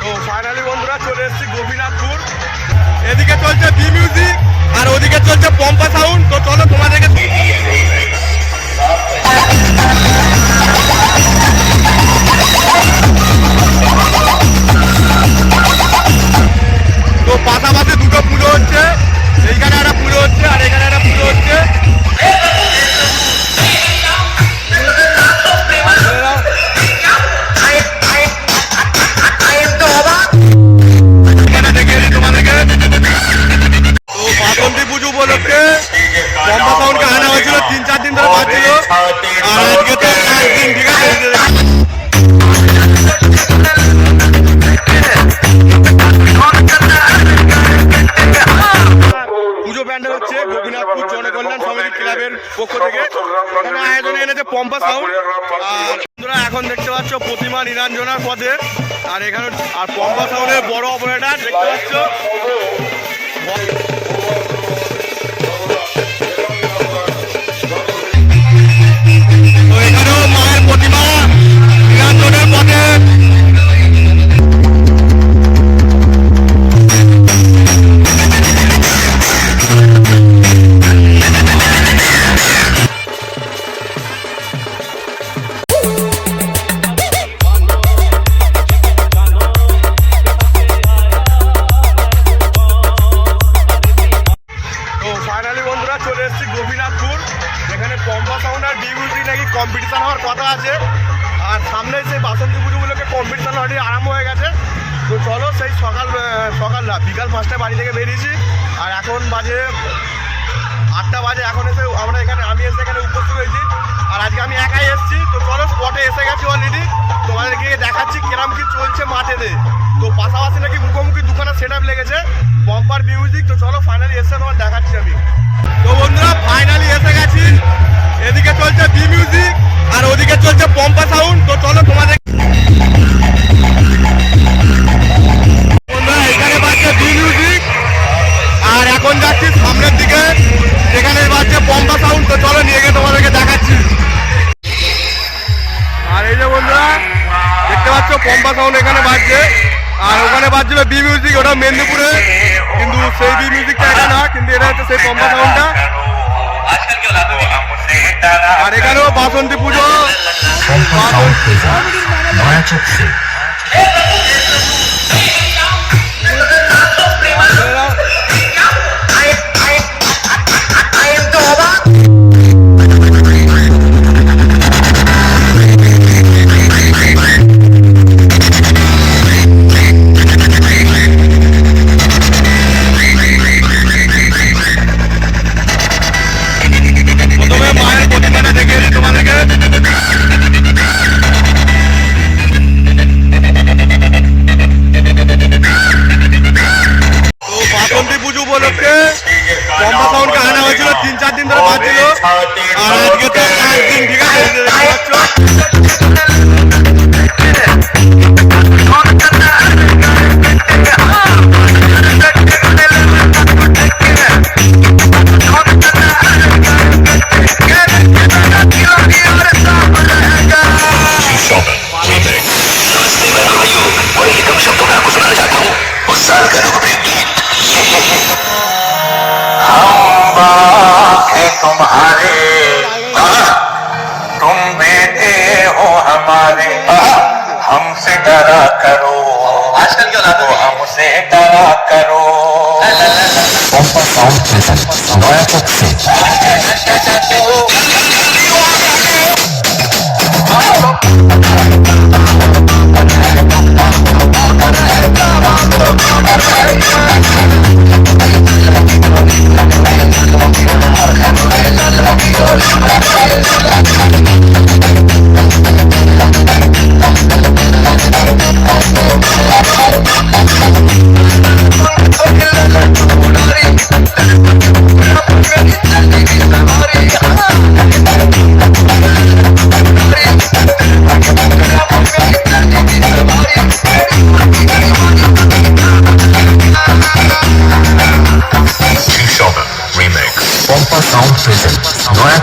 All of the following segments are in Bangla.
তো ফাইনালি বন্ধুরা চলে এসেছি গোপীনাথপুর। এদিকে চলছে বি মিউজিক আর ওদিকে চলছে পম্পা সাউন্ড তো চলো তোমাদেরকে তো পাশাপাশি দুটো পুজো হচ্ছে। এইখানে একটা পুজো হচ্ছে আর এখানে আর আজকে তো ক্লাবের পক্ষ থেকে। এখানে এনেছে পম্পা সাউন্ড এখন দেখতে পাচ্ছ প্রতিমা নিরঞ্জনার পদে আর এখানে আর পম্পা সাউন্ডের বড় অপারেটার দেখতে পাচ্ছ। এখানে পম্পা সাউন্ড আর ডিউটি নাকি কম্পিটিশান হওয়ার কথা আছে। আর সামনে সেই বাসন্তী পুজোগুলোকে কম্পিটিশান অলরেডি আরম্ভ হয়ে গেছে। তো চলো সেই সকাল সকাল না, বিকাল পাঁচটায় বাড়ি থেকে বেরিয়েছি। আর এখন বাজে আটটা বাজে, এখন এসে আমরা এখানে, আমি এসে এখানে উপস্থিত হয়েছি। আর আজকে আমি একাই এসেছি। তো চলো স্পটে এসে গেছি অলরেডি দেখাচ্ছি কিরাম কি চলছে মাঠেতে তো পাশাপাশি নাকি মুখোমুখি দোকানে সেট আপ লেগেছে পম্পার মিউজিক তো চলো ফাইনালি এসে তোমার দেখাচ্ছি আমি। তো বন্ধুরা ফাইনালি এসে গেছি। এদিকে চলছে বি মিউজিক আর ওদিকে চলছে পম্পা সাউন্ড তো চলো তোমাদের এখানে বাজছে বি মিউজিক আর এখন যাচ্ছি সামনের দিকে। যেখানে বাজছে পম্পা সাউন্ড তো চলো নিয়ে গিয়ে তোমাদেরকে দেখাচ্ছি। আর এই যে বন্ধুরা দেখতে পাচ্ছ পম্পা সাউন্ড এখানে বাজছে। আর ওখানে বাজছিল বি মিউজিক ওটা মেদিনীপুরে। কিন্তু সেই বি মিউজিকটা এটা না কিন্তু এটা হচ্ছে সেই পম্পা সাউন্ডটা আর এখানেও বাসন্তী পুজো। বাসন্তী हमारे हमसे डरा करो। आजकल क्यों ना तो हमसे डरा करो?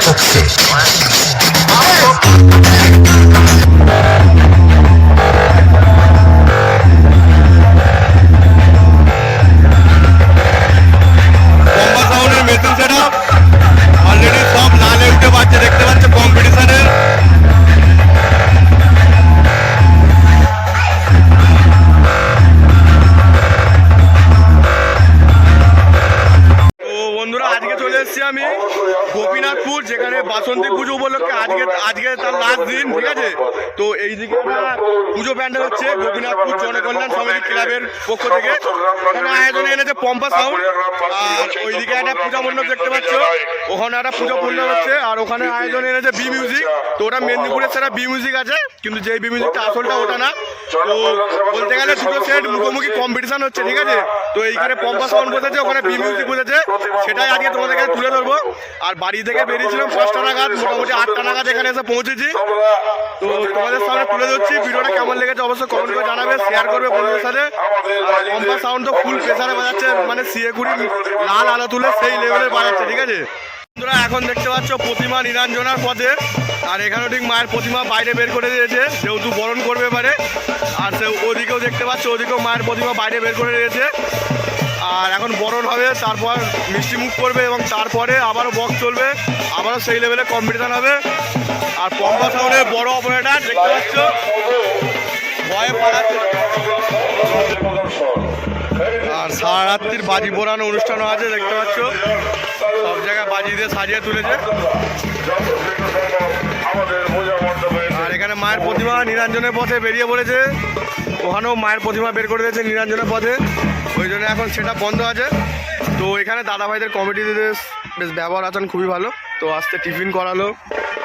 নয়া বাসন্তী পুজো উপলক্ষে আজকে আজকে তার লাস্ট দিন, ঠিক আছে? তো এইদিকে একটা পুজো প্যান্ডেল হচ্ছে, গোপীনাথপুর জনকল্যাণ সমিতি ক্লাবের পক্ষ থেকে। এখানে আয়োজনে এনেছে পম্পা সাউন্ড আর ওইদিকে একটা পূজা মণ্ডপ দেখতে পাচ্ছ। ওখানে একটা পুজো মণ্ডপ হচ্ছে, আর ওখানে আয়োজনে এনেছে বি মিউজিক তো ওটা মেদিনীপুরের সেটা বি মিউজিক আছে, কিন্তু যে বি মিউজিকটা আসলটা ওটা না। তো বলতে গেলে দুটো সেট মুখোমুখি কম্পিটিশন হচ্ছে ঠিক আছে? তো এইখানে পম্পা সাউন্ড বসেছে ওখানে বি মিউজিক বসেছে। সেটাই আজকে তোমাদের কাছে তুলে ধরবো। আর বাড়ি থেকে বেরিয়েছিলাম পাঁচটা নাগাদ মোটামুটি আটটা নাগাদ এখানে এসে পৌঁছেছি। তো তোমাদের সামনে তুলে ধরছি ভিডিওটা কেমন লেগেছে অবশ্যই কমেন্ট করে জানাবে শেয়ার করবে বন্ধুদের সাথে। আর পম্পা সাউন্ড তো ফুল প্রেসারে বাজাচ্ছে মানে সিএ কুড়ি লাল আলো তুলে সেই লেভেলের বাজাচ্ছে ঠিক আছে? বন্ধুরা এখন দেখতে পাচ্ছ প্রতিমা নিরঞ্জনার পথে। আর এখানে ঠিক মায়ের প্রতিমা বাইরে বের করে দিয়েছে ওদিকেও মায়ের প্রতিমা বাইরে বের করে দিয়েছে। আর এখন বরণ হবে, তারপর মিষ্টি মুখ করবে এবং তারপরে আবারও বক্স চলবে, আবারও সেই লেভেলে কম্পিটিশন হবে। আর পম্পা সাউন্ডের বড় অপারেটার দেখতে পাচ্ছ, ভয়ে পালাচ্ছে। আর সারা রাত্রির বাজি পোড়ানো অনুষ্ঠানও আছে, দেখতে পাচ্ছ। সব জায়গায় বাজি দিয়ে সাজিয়ে তুলেছে। আর এখানে মায়ের প্রতিমা নিরঞ্জনের পথে বেরিয়ে পড়েছে। ওখানেও মায়ের প্রতিমা বের করে দিয়েছে নিরঞ্জনের পথে। ওই জন্য এখন সেটা বন্ধ আছে। তো এখানে দাদা ভাইদের কমিটিতে বেশ ব্যবহার আছেন খুবই ভালো। তো আজকে টিফিন করালো।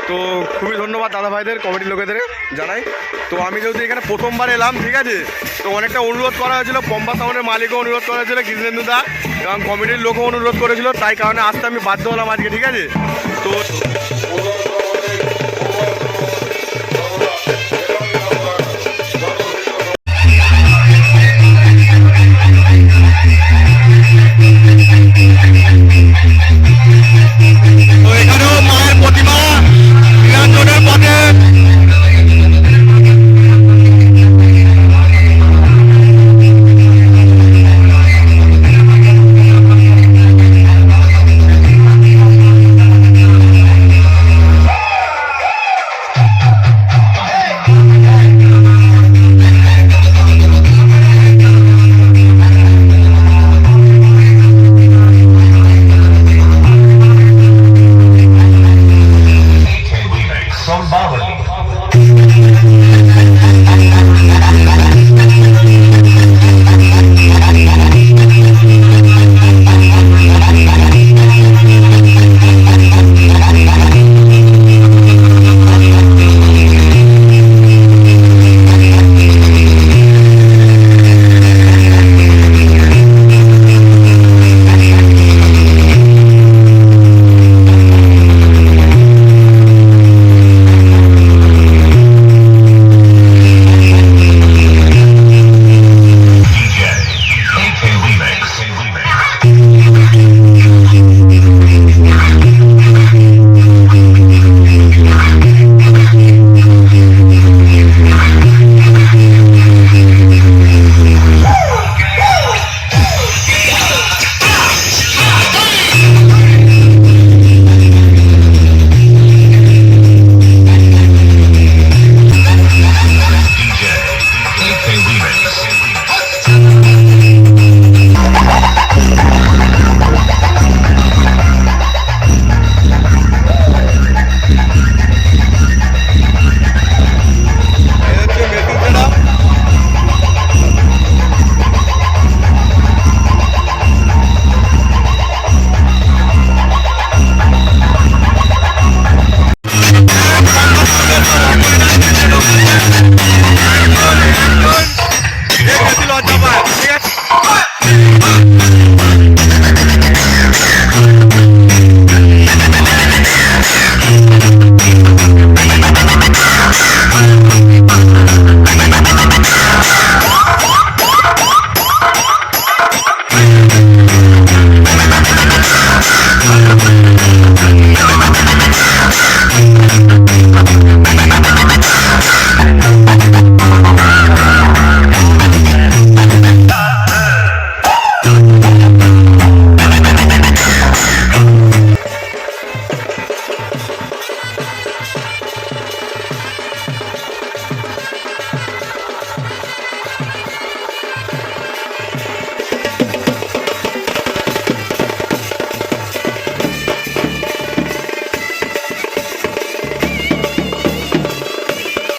তো খুবই ধন্যবাদ দাদা ভাইদের কমিটির লোকেদের জানাই। তো আমি যেহেতু এখানে প্রথমবার এলাম, ঠিক আছে? তো অনেকটা অনুরোধ করা হয়েছিল, পম্পা সাউন্ডের মালিকও অনুরোধ করা হয়েছিল কৃষ্ণেন্দু দা, এবং কমিটির লোকও অনুরোধ করেছিল, তাই কারণে আসতে আমি বাধ্য হলাম আজকে, ঠিক আছে? তো